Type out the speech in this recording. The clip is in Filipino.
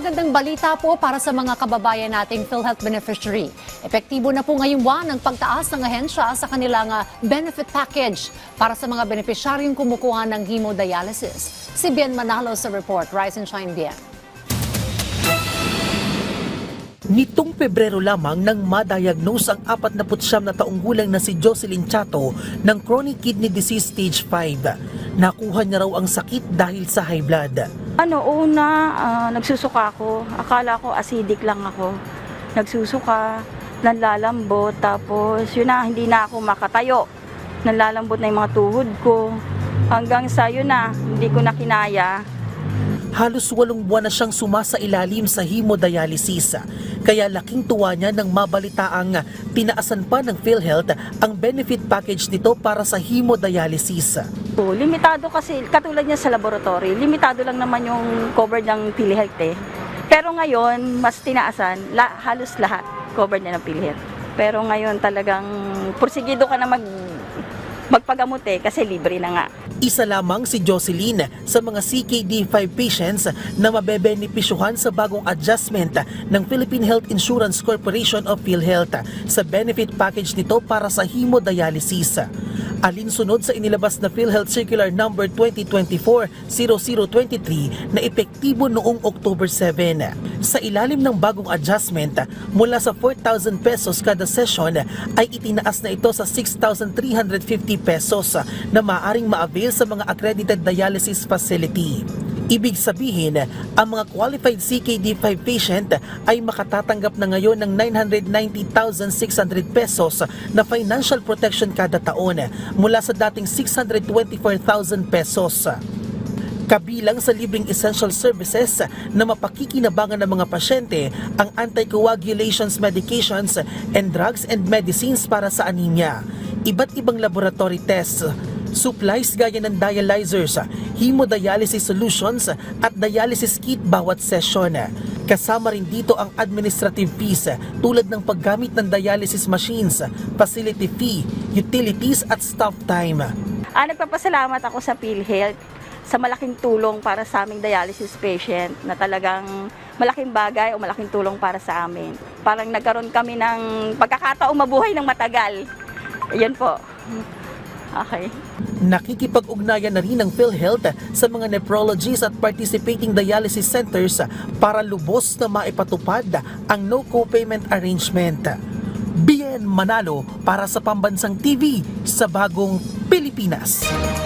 magandang balita po para sa mga kababayan nating PhilHealth beneficiary. Epektibo na po ngayong buwan ang pagtaas ng ahensya sa kanilang ah, benefit package para sa mga benepisyaryong kumukuha ng hemodialysis. Si Bien Manalo sa report. Rise and shine, Bien. Nitong Pebrero lamang nang madiagnose ang 49 na taong gulang na si Jocelyn Chato ng chronic kidney disease stage 5. Nakuha niya raw ang sakit dahil sa high blood. Ano, una, ah, nagsusuka ako. Akala ko acidic lang ako. Nagsusuka, nanlalambot, tapos yun na, hindi na ako makatayo. Nanlalambot na yung mga tuhod ko. Hanggang sa yun na, hindi ko na kinaya. Halos walong buwan na siyang sumasailalim sa hemodialysis. Kaya laking tuwa niya nang mabalitaang tinaasan pa ng PhilHealth ang benefit package nito para sa hemodialysis. So, limitado kasi, katulad niya sa laboratory, limitado lang naman yung cover ng PhilHealth eh. Pero ngayon, mas tinaasan, la, halos lahat covered niya ng PhilHealth. Pero ngayon talagang porsigido ka na mag, magpagamot eh, kasi libre na nga. Isa lamang si Jocelyn sa mga CKD5 patients na mabebenepisyuhan sa bagong adjustment ng Philippine Health Insurance Corporation of PhilHealth sa benefit package nito para sa hemodialysis. Alinsunod sa inilabas na PhilHealth Circular Number 2024-0023 na epektibo noong October 7. Sa ilalim ng bagong adjustment, mula sa 4,000 pesos kada session ay itinaas na ito sa 6,350 pesos na maaring ma-avail sa mga accredited dialysis facility. Ibig sabihin, ang mga qualified CKD5 patient ay makatatanggap na ngayon ng 990,600 pesos na financial protection kada taon mula sa dating 624,000 pesos. Kabilang sa libreng essential services na mapakikinabangan ng mga pasyente ang anticoagulations medications and drugs and medicines para sa anemia, iba't ibang laboratory tests, supplies gaya ng dialyzers, hemodialysis solutions at dialysis kit bawat session. Kasama rin dito ang administrative fees tulad ng paggamit ng dialysis machines, facility fee, utilities at staff time. Ah, nagpapasalamat ako sa PhilHealth sa malaking tulong para sa aming dialysis patient na talagang malaking bagay o malaking tulong para sa amin. Parang nagkaroon kami ng pagkakataong mabuhay ng matagal. Yan po. Okay. Nakikipag-ugnayan na rin ng PhilHealth sa mga nephrologists at participating dialysis centers para lubos na maipatupad ang no co-payment arrangement. Bien Manalo para sa Pambansang TV sa Bagong Pilipinas.